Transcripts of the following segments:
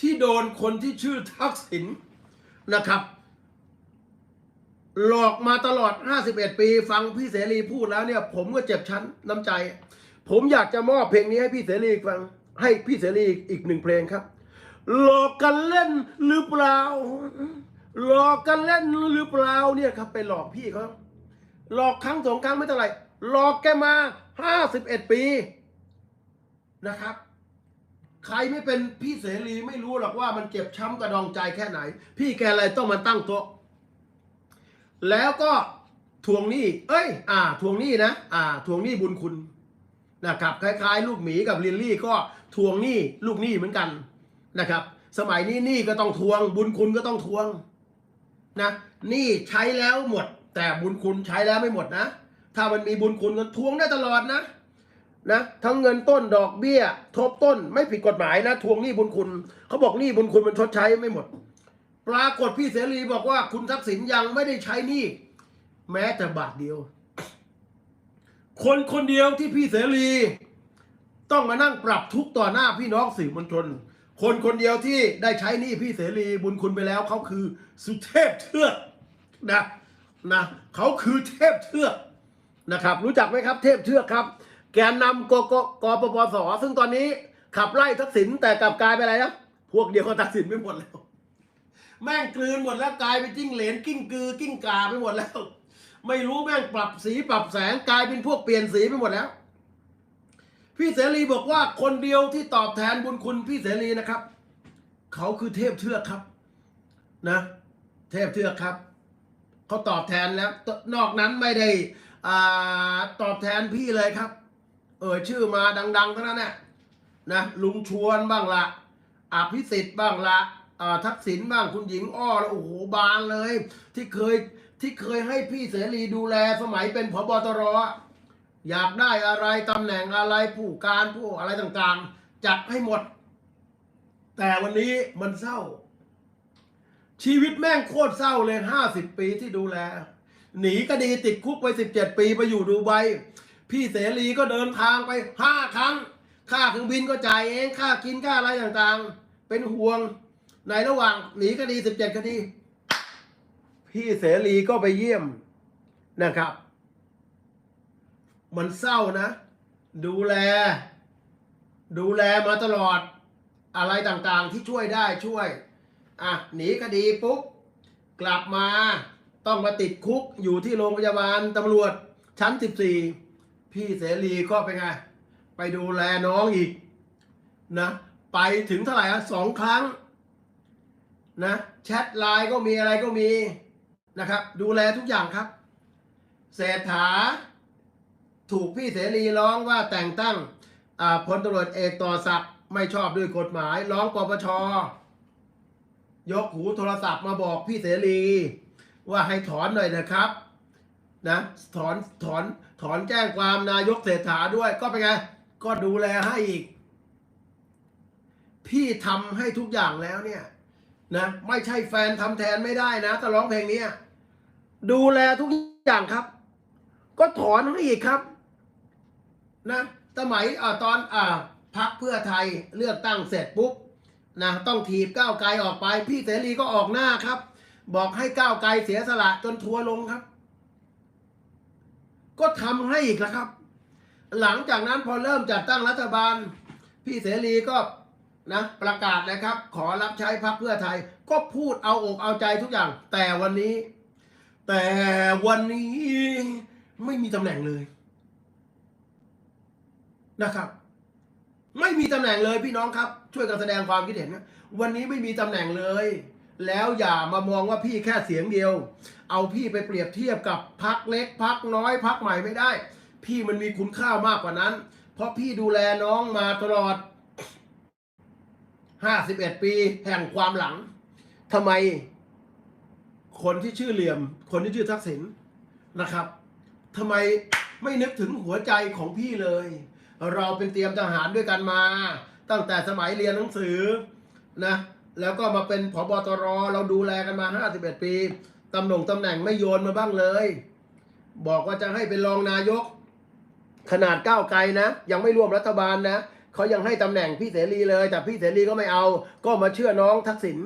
ที่โดนคนที่ชื่อทักษิณนะครับ หลอกมาตลอด 51 ปี ฟังพี่เสรีพูดแล้วเนี่ย ผมก็เจ็บชั้นน้ำใจ ผมอยากจะมอบเพลงนี้ให้พี่เสรีฟัง ให้พี่เสรีอีกอีกหนึ่งเพลงครับ หลอกกันเล่นหรือเปล่า หลอกกันเล่นหรือเปล่าเนี่ยครับ ไปหลอกพี่เขาหลอกครั้งสองครั้งไม่เท่าไหร่หลอกแกมา 51 ปีนะครับ ใครไม่เป็นพี่เสรีไม่รู้หรอกว่ามันเจ็บช้ำกระดองใจแค่ไหน พี่แกอะไรต้องมาตั้งโต๊ะแล้วก็ทวงหนี้ เอ้ย อ่า ทวงหนี้นะ อ่า ทวงหนี้บุญคุณนะครับ คล้ายๆ ลูกหมีกับลิลลี่ก็ทวงหนี้ลูกหนี้เหมือนกันนะครับ สมัยนี้หนี้ก็ต้องทวง บุญคุณก็ต้องทวงนะหนี้ใช้แล้วหมด แต่บุญคุณใช้แล้วไม่หมดนะ ถ้ามันมีบุญคุณก็ทวงได้ตลอดนะ นะทั้งเงินต้นดอกเบี้ย ทบต้นไม่ผิดกฎหมายนะ ทวงหนี้บุญคุณเขาบอกหนี้บุญคุณมันชดใช้ไม่หมด ปรากฏพี่เสรีบอกว่าคุณทักษิณยังไม่ได้ใช้หนี้แม้แต่บาทเดียว คนคนเดียวที่พี่เสรี ต้องมานั่งปรับทุกต่อหน้าพี่น้องสื่อมวลชน คนคนเดียวที่ได้ใช้หนี้พี่เสรีบุญคุณไปแล้วเขาคือสุเทพเทือกนะนะเขาคือเทพเทือกนะครับ รู้จักไหมครับ เทพเทือกครับ แกนนำกกกปปส ซึ่งตอนนี้ขับไล่ทักษิณแต่กลับกลายไปอะไรนะพวกเดียวกับทักษิณไม่หมดแล้ว แม่งกลืนหมดแล้วกลายเป็นจิ้งเหลนกิ้งกือกิ้งกาไปหมดแล้ว ไม่รู้แม่งปรับสีปรับแสงกลายเป็นพวกเปลี่ยนสีไปหมดแล้ว พี่เสรีบอกว่าคนเดียวที่ตอบแทนบุญคุณพี่เสรีนะครับ เขาคือเทพเทือกครับ นะ เทพเทือกครับเขาตอบแทนแล้ว นอกนั้นไม่ได้อ่าตอบแทนพี่เลยครับ เอ่ยชื่อมาดังๆเท่านั้นแหละนะลุงชวนบ้างละอภิสิทธิ์บ้างละอ่าทักษิณบ้างคุณหญิงอ้อแล้วโอ้โหบานเลย ที่เคยที่เคยให้พี่เสรีดูแลสมัยเป็นพบตรอะอยากได้อะไรตำแหน่งอะไรผู้การผู้อะไรต่างๆ จัดให้หมด แต่วันนี้มันเศร้า ชีวิตแม่งโคตรเศร้าเลยห้าสิบปีที่ดูแล หนีคดีติดคุกไปสิบเจ็ดปีไปอยู่ดูไบ พี่เสรีก็เดินทางไปห้าครั้ง ค่าเครื่องบินก็จ่ายเอง ค่ากินค่าอะไรต่างๆ เป็นห่วง ในระหว่างหนีคดีสิบเจ็ดคดี พี่เสรีก็ไปเยี่ยมนะครับ มันเศร้านะ ดูแล ดูแลมาตลอด อะไรต่างๆที่ช่วยได้ช่วย อะ หนีคดีปุ๊บ กลับมาต้องมาติดคุกอยู่ที่โรงพยาบาลตำรวจชั้น 14 พี่เสรีก็ไปนไง ไปดูแลน้องอีกนะไปถึงเท่าไหร่สองครั้งนะแชทไลน์ก็มีอะไรก็มีนะครับ ดูแลทุกอย่างครับเศรษฐาถูกพี่เสรีร้องว่าแต่งตั้งพลตำรวจเอกต่อศักดิ์ไม่ชอบด้วยกฎหมาย ร้องปปชยกหูโทรศัพท์มาบอกพี่เสรี ว่าให้ถอนหน่อยนะครับนะถอนถอน ถอนแจ้งความนายกเศรษฐาด้วยก็เป็นไง ก็ดูแลให้อีก พี่ทำให้ทุกอย่างแล้วเนี่ย นะ ไม่ใช่แฟนทำแทนไม่ได้นะถ้าร้องเพลงนี้ดูแลทุกอย่างครับ ก็ถอนให้อีกครับ นะสมัยอ่าตอนอ่าพักเพื่อไทยเลือกตั้งเสร็จปุ๊บนะต้องถีบก้าวไกลออกไป พี่เสรีก็ออกหน้าครับ บอกให้ก้าวไกลเสียสละจนทัวร์ลงครับ ก็ทำให้อีกแล้วครับ หลังจากนั้นพอเริ่มจัดตั้งรัฐบาล พี่เสรีก็นะประกาศนะครับ ขอรับใช้พักเพื่อไทย ก็พูดเอาอกเอาใจทุกอย่าง แต่วันนี้ แต่วันนี้ไม่มีตำแหน่งเลยนะครับ ไม่มีตำแหน่งเลยพี่น้องครับ ช่วยกันแสดงความคิดเห็นนะวันนี้ไม่มีตำแหน่งเลย แล้วอย่ามามองว่าพี่แค่เสียงเดียว เอาพี่ไปเปรียบเทียบกับพักเล็กพักน้อยพักใหม่ไม่ได้ พี่มันมีคุณค่ามากกว่านั้น เพราะพี่ดูแลน้องมาตลอดห้าสิบเอ็ดปีแห่งความหลังทำไม คนที่ชื่อเหลี่ยม คนที่ชื่อทักษิณนะครับทำไมไม่นึกถึงหัวใจของพี่เลย เราเป็นเตรียมทหารด้วยกันมา ตั้งแต่สมัยเรียนหนังสือนะ แล้วก็มาเป็นผบตรเราดูแลกันมา 51 ปีตำแหน่งตำแหน่งไม่โยนมาบ้างเลย บอกว่าจะให้เป็นรองนายก ขนาดก้าวไกลนะ ยังไม่ร่วมรัฐบาลนะเขายังให้ตำแหน่งพี่เสรีเลย แต่พี่เสรีก็ไม่เอา ก็มาเชื่อน้องทักษิณ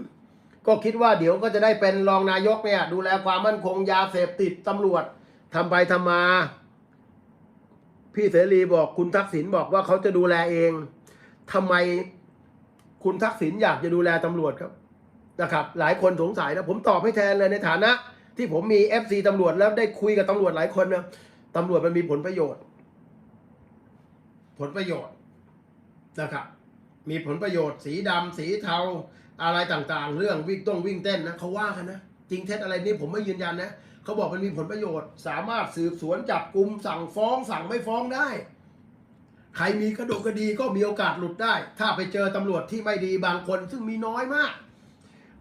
ก็คิดว่าเดี๋ยวก็จะได้เป็นรองนายกเนี่ยดูแลความมั่นคงยาเสพติดตำรวจทำไปทำมา พี่เสรีบอกคุณทักษิณบอกว่าเขาจะดูแลเองทำไม คุณทักษิณอยากจะดูแลตำรวจครับนะครับ หลายคนสงสัยนะผมตอบให้แทนเลยในฐานะ ที่ผมมีเอฟซีตำรวจแล้วได้คุยกับตำรวจหลายคนนะตำรวจมันมีผลประโยชน์ ผลประโยชน์นะครับ มีผลประโยชน์สีดำสีเทาอะไรต่างๆ เรื่องวิ่งต้องวิ่งเต้นนะเขาว่ากันนะจริงเท็จอะไรนี่ผมไม่ยืนยันนะเขาบอกมันมีผลประโยชน์ สามารถสืบสวนจับกลุ่มสั่งฟ้องสั่งไม่ฟ้องได้ ใครมีกระดูกคดีก็มีโอกาสหลุดได้ ถ้าไปเจอตำรวจที่ไม่ดีบางคนซึ่งมีน้อยมาก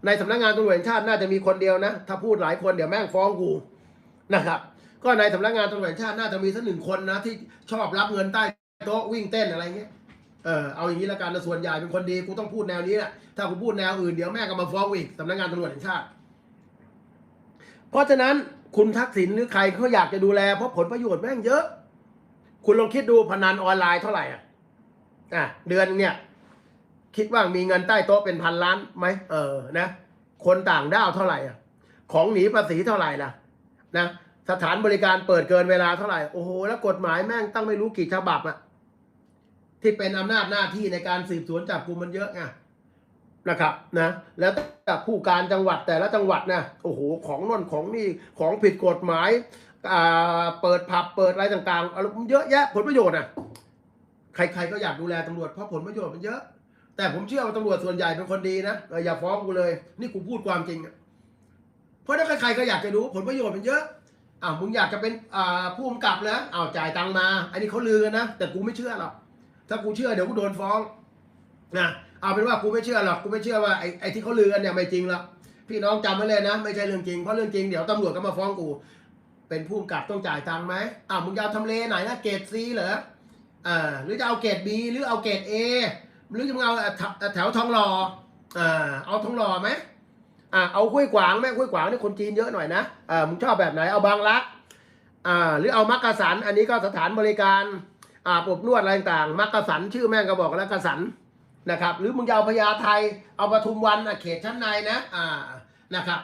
ในสำนักงานตำรวจแห่งชาติน่าจะมีคนเดียวนะ ถ้าพูดหลายคนเดี๋ยวแม่งฟ้องกูนะครับ ก็ในสำนักงานตำรวจแห่งชาติน่าจะมีสักหนึ่งคนนะ ที่ชอบรับเงินใต้โต๊ะวิ่งเต้นอะไรเงี้ยเออเอาอย่างนี้ละกันนะส่วนใหญ่เป็นคนดีกูต้องพูดแนวนี้แหละถ้ากูพูดแนวอื่นเดี๋ยวแม่ก็มาฟ้องอีกสำนักงานตำรวจแห่งชาติ เพราะฉะนั้นคุณทักษิณหรือใครเขาอยากจะดูแลเพราะผลประโยชน์แม่งเยอะ คุณลองคิดดูพนันออนไลน์เท่าไหร่อะอะเดือนเนี่ย คิดว่ามีเงินใต้โต๊ะเป็นพันล้านไหมเออนะ คนต่างด้าวเท่าไหร่อะ ของหนีภาษีเท่าไหร่ล่ะ นะสถานบริการเปิดเกินเวลาเท่าไหร่โอ้โหแล้วกฎหมายแม่งตั้งไม่รู้กี่ฉบับอะที่เป็นอำนาจหน้าที่ในการสืบสวนจับกลุมมันเยอะไงนะครับนะ แล้วแต่ผู้การจังหวัดแต่ละจังหวัดนะโอ้โหของน่นของนี่ของผิดกฎหมาย เปิดผับเปิดอะไรต่างๆอะไรมันเยอะแยะผลประโยชน์อะใครๆก็อยากดูแลตำรวจเพราะผลประโยชน์มันเยอะ แต่ผมเชื่อว่าตำรวจส่วนใหญ่เป็นคนดีนะอย่าฟ้องกูเลย นี่กูพูดความจริงอะเพราะถ้าใครๆก็อยากจะรู้ผลประโยชน์มันเยอะอ้าวมึงอยากจะเป็นอ่าผู้กำกับแล้วอ้าวจ่ายตังมา อันนี้เขาลือกันนะแต่กูไม่เชื่อหรอกถ้ากูเชื่อเดี๋ยวกูโดนฟ้องนะเอาเป็นว่ากูไม่เชื่อหรอกกูไม่เชื่อว่าไอ้ไอ้ที่เขาลือกันเนี่ยไม่จริงหรอกพี่น้องจำไว้เลยนะ ไม่ใช่เรื่องจริงเพราะเรื่องจริงเดี๋ยวตำรวจก็มาฟ้องกู เป็นผู้กำกับต้องจ่ายตังค์ไหมอ้าวมึงจะเอาทำเลไหนนะเกรดซีเหรออ่าหรือจะเอาเกรดบีหรือเอาเกรดเอหรือจะมึงเอาแถวทองหล่ออ่าเอาทองหล่อไหมอ่าเอาห้วยขวางไหมห้วยขวางนี่คนจีนเยอะหน่อยนะอ่ามึงชอบแบบไหนเอาบางรักอ่าหรือเอามักกะสันอันนี้ก็สถานบริการอาบอบนวดอะไรต่างๆมักกะสันชื่อแม่งก็บอกแล้วกะสันนะครับ หรือมึงจะเอาพญาไทเอาปทุมวันอะเขตชั้นในนะอ่านะครับ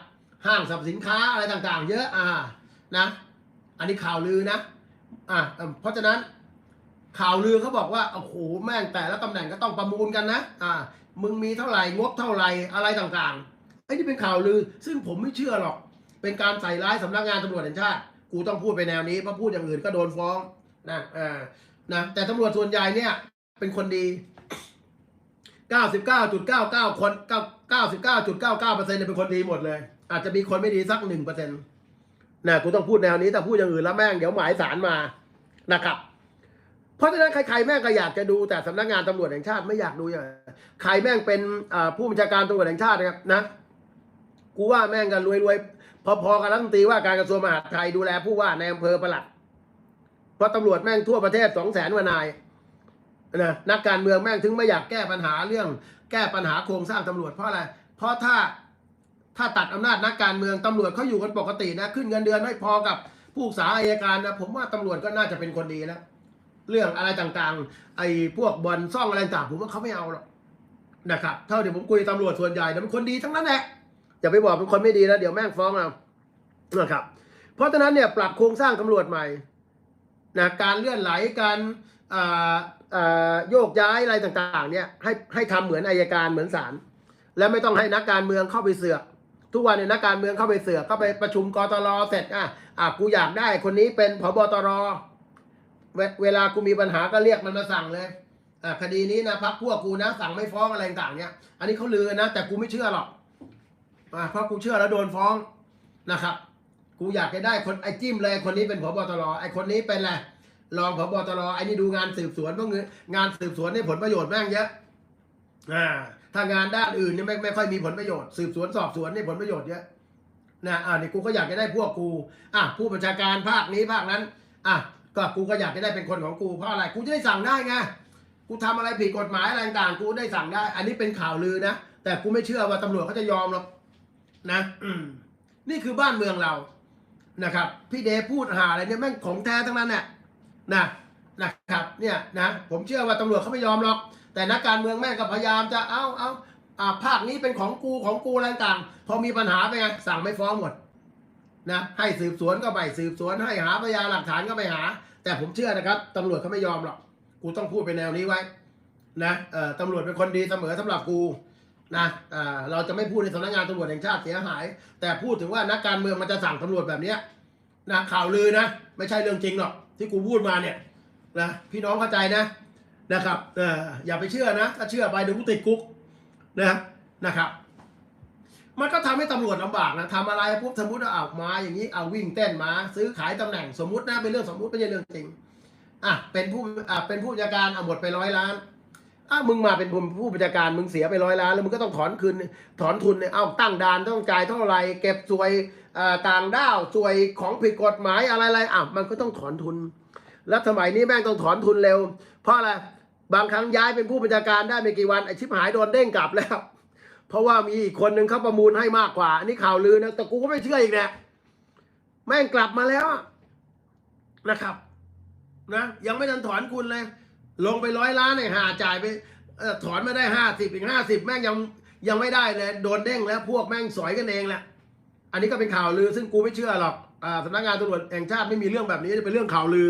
ห้างสรรพสินค้าอะไรต่างๆ เยอะอ่า นะ อันนี้ข่าวลือนะ อ่าเพราะฉะนั้นข่าวลือเขาบอกว่าโอ้โหแม่งแต่ละตำแหน่งก็ต้องประมูลกันนะ อ่า มึงมีเท่าไหร่งบเท่าไหร่อะไรต่างๆไอ้นี่เป็นข่าวลือ ซึ่งผมไม่เชื่อหรอก เป็นการใส่ร้ายสำนักงานตำรวจแห่งชาติ กูต้องพูดไปแนวนี้เพราะพูดอย่างอื่นก็โดนฟ้องนะอ่านะแต่ตำรวจส่วนใหญ่เนี่ย เป็นคนดี 99.99 คน 99.99%เนี่ยเป็นคนดีหมดเลย อาจจะมีคนไม่ดีสัก1%นะกูต้องพูดแนวนี้แต่พูดอย่างอื่นแล้วแม่งเดี๋ยวหมายสารมานะครับ เพราะฉะนั้นใครๆแม่งก็อยากจะดูแต่สำนักงานตำรวจแห่งชาติไม่อยากดูอย่างใครแม่งเป็นผู้บัญชาการตำรวจแห่งชาตินะครับนะกูว่าแม่งกันรวยๆพอๆกับรัฐมนตรีว่าการกระทรวงมหาดไทยดูแลผู้ว่าในอำเภอประหลัดเพราะตำรวจแม่งทั่วประเทศสองแสนกว่านายนะนักการเมืองแม่งถึงไม่อยากแก้ปัญหาเรื่อง แก้ปัญหาโครงสร้างตำรวจเพราะอะไรเพราะถ้า ถ้าตัดอำนาจนักการเมืองตำรวจเขาอยู่กันปกตินะขึ้นเงินเดือนไม่พอกับผู้สาอายการนะผมว่าตำรวจก็น่าจะเป็นคนดีแล้วเรื่องอะไรต่างๆ ไอ้พวกบอลซ่องอะไรต่างผมว่าเขาไม่เอาหรอกนะครับเท่าที่ผมคุยตำรวจส่วนใหญ่เนี่ยเป็นคนดีทั้งนั้นแหละอย่าไปบอกเป็นคนไม่ดีนะเดี๋ยวแม่งฟ้องเอานะครับ เพราะฉะนั้นเนี่ยปรับโครงสร้างตำรวจใหม่นะการเลื่อนไหลการโยกย้ายอะไรต่างๆ เนี่ยให้ให้ทำเหมือนอายการเหมือนศาลและไม่ต้องให้นักการเมืองเข้าไปเสือก ทุกวันเนี่ยนักการเมืองเข้าไปเสือกเข้าไปประชุมกตรเสร็จอะอะกูอยากได้คนนี้เป็นผบตรเวเวลากูมีปัญหาก็เรียกมันมาสั่งเลยอะคดีนี้นะพักพวกกูนะ สั่งไม่ฟ้องอะไรต่างเนี่ยอันนี้เขาลือนะแต่กูไม่เชื่อหรอกอะเพราะกูเชื่อแล้วโดนฟ้องนะครับกูอยากจะได้คนไอ้จิ้มเลยคนนี้เป็นผบตรไอ้คนนี้เป็นอะไรรองผบตรไอ้นี่ดูงานสืบสวนเพราะเงินงานสืบสวนนี่ผลประโยชน์แม่งเยอะ อ่าถ้างานด้านอื่นนี่ไม่ไม่ค่อยมีผลประโยชน์ สืบสวนสอบสวนนี่ผลประโยชน์เยอะนะอ่านี่กูก็อยากจะได้พวกกูอะผู้บัญชาการภาคนี้ภาคนั้นอะก็กูก็อยากจะได้เป็นคนของกูเพราะอะไรกูจะได้สั่งได้ไงกูทำอะไรผิดกฎหมายอะไรต่างกูได้สั่งได้ อันนี้เป็นข่าวลือนะแต่กูไม่เชื่อว่าตำรวจเขาจะยอมหรอกนะนี่คือบ้านเมืองเรานะครับ พี่เดพูดหาอะไรเนี่ยแม่งของแท้ทั้งนั้นเนี่ยนะนะครับ เนี่ยนะผมเชื่อว่าตำรวจเขาไม่ยอมหรอก แต่นักการเมืองแม่งก็พยายามจะเอาเอาอ่าภาคนี้เป็นของกูของกูอะไรต่างพอมีปัญหาไปไงสั่งไม่ฟ้องหมดนะให้สืบสวนก็ไม่สืบสวน ให้หาพยานหลักฐานก็ไม่หา แต่ผมเชื่อนะครับตำรวจเขาไม่ยอมหรอกกูต้องพูดเป็นแนวนี้ไว้นะเอ่อตำรวจเป็นคนดีเสมอสำหรับกูนะอ่าเราจะไม่พูดในสำนักงานตำรวจแห่งชาติเสียหาย แต่พูดถึงว่านักการเมืองมันจะสั่งตำรวจแบบเนี้ยนะข่าวลือนะ ไม่ใช่เรื่องจริงหรอกที่กูพูดมาเนี่ยนะพี่น้องเข้าใจนะ นะครับอออย่าไปเชื่อนะ ถ้าเชื่อไปเดี๋ยวกูติดคุกนะนะครับ มันก็ทำให้ตำรวจลำบากนะทำอะไรปุ๊บสมมติว่าเอามาอย่างนี้เอาวิ่งเต้นมา ซื้อขายตำแหน่งสมมตินะเป็นเรื่องสมมติไม่ใช่เรื่องจริงอะเป็นผู้อะเป็นผู้จัดการเอาหมดไปร้อยล้านอะมึงมาเป็นผู้ผู้จัดการมึงเสียไปร้อยล้านแล้วมึงก็ต้องถอนคืนถอนทุนเนี่ยเอาตั้งด่านต้องจ่ายเท่าไหร่เก็บสวยต่างด้าวสวยของผิดกฎหมายอะไรๆอะมันก็ต้องถอนทุน แล้วสมัยนี้แม่งต้องถอนทุนเร็ว เพราะอะไร บางครั้งย้ายเป็นผู้บัญชาการได้ไม่กี่วันไอชิบหายโดนเด้งกลับแล้ว เพราะว่ามีอีกคนหนึ่งเขาประมูลให้มากกว่า อันนี้ข่าวลือนะแต่กูก็ไม่เชื่ออีกแหละแม่งกลับมาแล้วนะครับนะยังไม่ทันถอนคุณเลย ลงไปร้อยล้านในหาจ่ายไปอถอนมาได้ห้าสิบอีกห้าสิบแม่งยังยังไม่ได้เลยโดนเด้งแล้วพวกแม่งสอยกันเองแหละอันนี้ก็เป็นข่าวลือซึ่งกูไม่เชื่อหรอกอ่าสำนักงานตำรวจแห่งชาติไม่มีเรื่องแบบนี้เป็นเรื่องข่าวลือ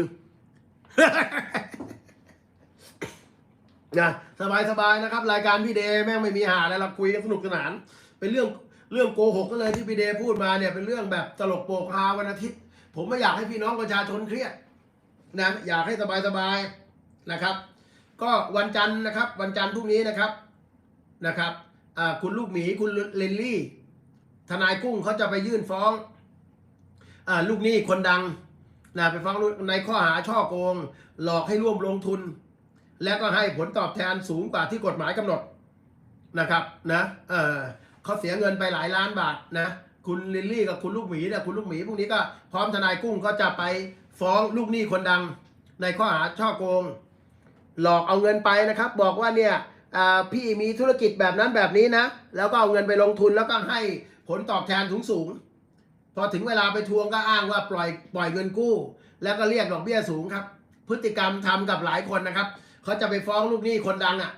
นะสบายสบายๆนะครับ รายการพี่เดย์แม่งไม่มีหาอะไรเราคุยกันสนุกสนาน เป็นเรื่องเรื่องโกหกก็เลยที่พี่เดย์พูดมาเนี่ยเป็นเรื่องแบบตลกโปกฮาวันอาทิตย์ ผมไม่อยากให้พี่น้องประชาชนเครียดนะอยากให้สบายสบายๆนะครับ ก็วันจันทร์นะครับ วันจันทร์พรุ่งนี้นะครับนะครับคุณลูกหมีคุณเลนลี่ ทนายกุ้งเขาจะไปยื่นฟ้องอลูกหนี้คนดังนะไปฟ้องในข้อหาช่อโกง หลอกให้ร่วมลงทุน แล้วก็ให้ผลตอบแทนสูงกว่าที่กฎหมายกำหนดนะครับนะเออเขาเสียเงินไปหลายล้านบาทนะคุณลิลลี่กับคุณลูกหมีเนี่ยคุณลูกหมีพวกนี้ก็พร้อมทนายกุ้งก็จะไปฟ้องลูกหนี้คนดัง ในข้อหาช่อโกง หลอกเอาเงินไปนะครับ บอกว่าเนี่ยพี่มีธุรกิจแบบนั้นแบบนี้นะ แล้วก็เอาเงินไปลงทุนแล้วก็ให้ผลตอบแทนสูงสูงๆพอถึงเวลาไปทวงก็อ้างว่าปล่อยปล่อยเงินกู้ แล้วก็เรียกดอกเบี้ยสูงครับ พฤติกรรมทำกับหลายคนนะครับ เขาจะไปฟ้องลูกหนี้คนดังอะ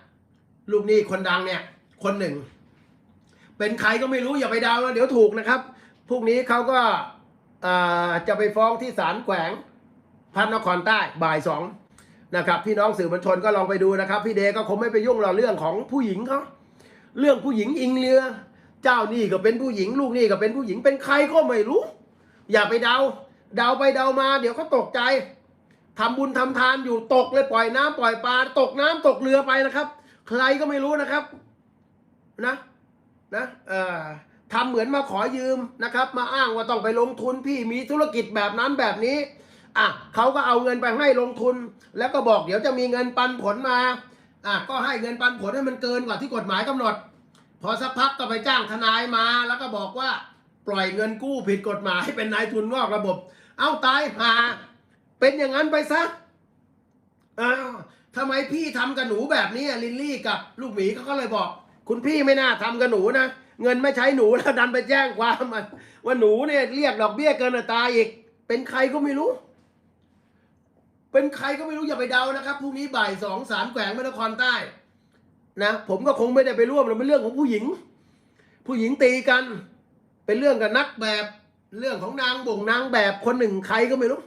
ลูกหนี้คนดังเนี่ย คนหนึ่ง เป็นใครก็ไม่รู้อย่าไปเดาแล้วเดี๋ยวถูกนะครับพวกนี้เขาก็จะไปฟ้องที่ศาลแขวงพระนครใต้บ่ายสองนะครับพี่น้องสื่อมวลชนก็ลองไปดูนะครับ พี่เดก็คงไม่ไปยุ่งเราเรื่องของผู้หญิงเขาเรื่องผู้หญิงอิงเรือ เจ้านี่ก็เป็นผู้หญิง ลูกนี่ก็เป็นผู้หญิงเป็นใครก็ไม่รู้ อย่าไปเดา เดาไปเดามา เดี๋ยวเขาตกใจ ทำบุญทำทานอยู่ตกเลยปล่อยน้ำปล่อยปลาตกน้ำตกเรือไปนะครับ ใครก็ไม่รู้นะครับ นะ นะเอ่อทำเหมือนมาขอยืมนะครับ มาอ้างว่าต้องไปลงทุนพี่มีธุรกิจแบบนั้นแบบนี้อะเขาก็เอาเงินไปให้ลงทุน แล้วก็บอกเดี๋ยวจะมีเงินปันผลมาอะก็ให้เงินปันผลให้มันเกินกว่าที่กฎหมายกำหนด พอสักพักก็ไปจ้างทนายมา แล้วก็บอกว่าปล่อยเงินกู้ผิดกฎหมายเป็นนายทุนนอกระบบ เอาตายหา เป็นอย่างนั้นไปซะอ้าวทำไมพี่ทำกับหนูแบบนี้ลินลี่กับลูกหมีเขาก็เลยบอก คุณพี่ไม่น่าทำกับหนูนะ เงินไม่ใช้หนูแล้วดันไปแจ้งความมันว่าหนูเนี่ยเรียกดอกเบี้ยเกินอัตราอีก เป็นใครก็ไม่รู้ เป็นใครก็ไม่รู้อย่าไปเดานะครับพรุ่งนี้บ่ายสองสารแขวงพระนครใต้นะผมก็คงไม่ได้ไปร่วมหรอกเป็นเรื่องของผู้หญิง ผู้หญิงตีกัน เป็นเรื่องกับนักแบบ เรื่องของนางบ่งนางแบบคนหนึ่งใครก็ไม่รู้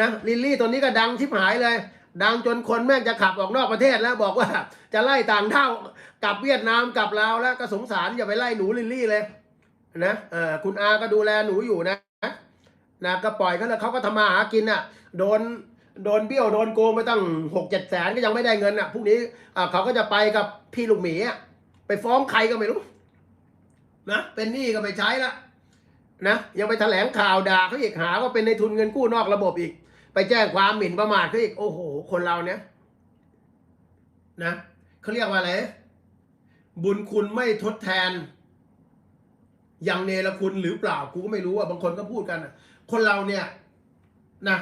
นะลิลลี่ตอนนี้ก็ดังชิบหายเลย ดังจนคนแม่งจะขับออกนอกประเทศแล้วบอกว่าจะไล่ต่างเท่ากลับเวียดนามกลับลาวแล้วก็สงสารอย่าไปไล่หนูลิลลี่เลยนะเออคุณอาก็ดูแลหนูอยู่นะนะก็ปล่อยเขาแล้วเขาก็ทำมาหากินอะ โดนโดนเบี้ยวโดนโกงไปตั้งหกเจ็ดแสนก็ยังไม่ได้เงินอะพรุ่งนี้อ่าเขาก็จะไปกับพี่ลูกหมีอะไปฟ้องใครก็ไม่รู้นะเป็นหนี้ก็ไปใช้ละ นะยังไปแถลงข่าวด่าเขาอีกหาว่าเป็นในทุนเงินกู้นอกระบบอีก ไปแจ้งความหมิ่นประมาทเขาอีกโอ้โห คนเราเนี่ยนะเขาเรียกว่าอะไรบุญคุณไม่ทดแทน อย่างเนรคุณหรือเปล่ากูก็ไม่รู้อะบางคนก็พูดกันอะคนเราเนี่ยนะ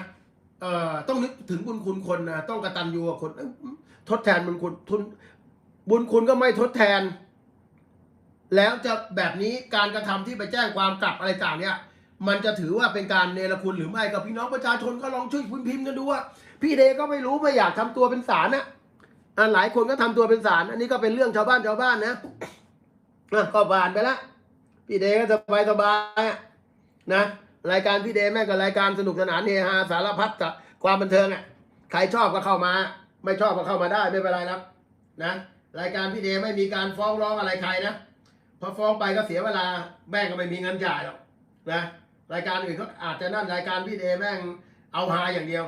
เอ่อต้องนึกถึงบุญคุณคนนะต้องกระตันยูกับคนทดแทนบุญคุณทุนบุญคุณก็ไม่ทดแทน แล้วจะแบบนี้การกระทำที่ไปแจ้งความกลับอะไรต่างเนี่ยมันจะถือว่าเป็นการเนรคุณหรือไม่กับพี่น้องประชาชนก็ลองช่วยพิมพ์กันดูว่า พี่เดก็ไม่รู้ไม่อยากทำตัวเป็นสารนะอะหลายคนก็ทำตัวเป็นสารอันนี้ก็เป็นเรื่องชาวบ้านชาวบ้านนะอะก็ผ่านไปแล้วพี่เดก็สบายสบายนะรายการพี่เดแม่งกับรายการสนุกสนานเฮฮาสารพัดกับความบันเทิงอะใครชอบก็เข้ามา ไม่ชอบก็เข้ามาได้ไม่เป็นไรแล้วนะรายการพี่เดไม่มีการฟ้องร้องอะไรใครนะ พอฟ้องไปก็เสียเวลาแม่งก็ไม่มีเงินจ่ายหรอกนะรายการอื่นเขาอาจจะนั่นรายการพี่เดแม่งเอาฮาอย่างเดียว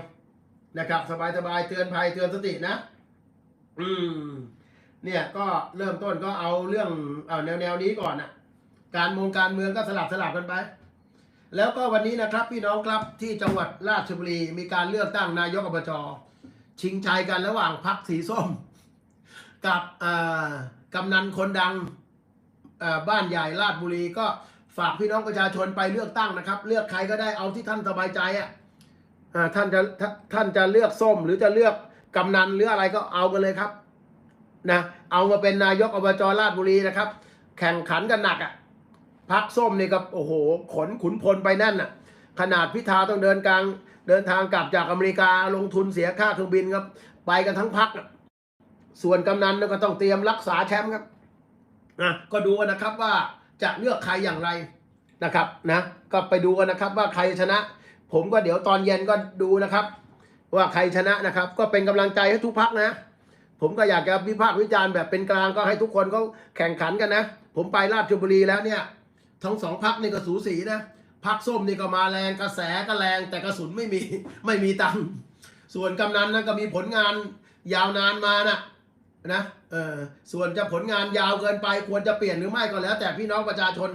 นะครับ สบายสบายๆเตือนภัยเตือนสตินะ อืม เนี่ยก็เริ่มต้นก็เอาเรื่องเอาแนวแนวๆนี้ก่อนนะการเมองการเมืองก็สลับสลับกันไป แล้วก็วันนี้นะครับ พี่น้องครับที่จังหวัดราชบุรีมีการเลือกตั้งนายกอบจชิงชัยกันระหว่างพรรคสีส้ม กับอ่ากำนันคนดังอ่า บ้านใหญ่ราชบุรีก็ฝากพี่น้องประชาชนไปเลือกตั้งนะครับ เลือกใครก็ได้เอาที่ท่านสบายใจอะท่านจะท่านจะเลือกส้มหรือจะเลือกกำนันหรืออะไรก็เอากันเลยครับนะเอามาเป็นนายกอบจราชบุรีนะครับ แข่งขันกันหนักอะพักส้มนี่ก็โอ้โห ขนขุนพลไปนั่นอะ ขนาดพิธาต้องเดินกลางเดินทางกลับจากอเมริกาลงทุนเสียค่าเครื่องบินครับ ไปกันทั้งพักส่วนกำนันก็ต้องเตรียมรักษาแชมป์ครับ นะก็ดูนะครับว่าจะเลือกใครอย่างไรนะครับนะก็ไปดูกันนะครับว่าใครชนะ ผมก็เดี๋ยวตอนเย็นก็ดูนะครับ ว่าใครชนะนะครับ ก็เป็นกำลังใจให้ทุกพักนะ ผมก็อยากจะวิพากษ์วิจารณ์แบบเป็นกลางก็ให้ทุกคนเขาแข่งขันกันนะ ผมไปราชบุรีแล้วเนี่ย ทั้งสองพักนี่ก็สูสีนะพักส้มนี่ก็มาแรงกระแสก็แรงแต่กระสุนไม่มีไม่มีตังส่วนกำนันนั้นก็มีผลงานยาวนานมาน่ะ นะเออส่วนจะผลงานยาวเกินไปควรจะเปลี่ยนหรือไม่ก็แล้ว แต่พี่น้องประชาชน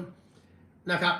นะครับ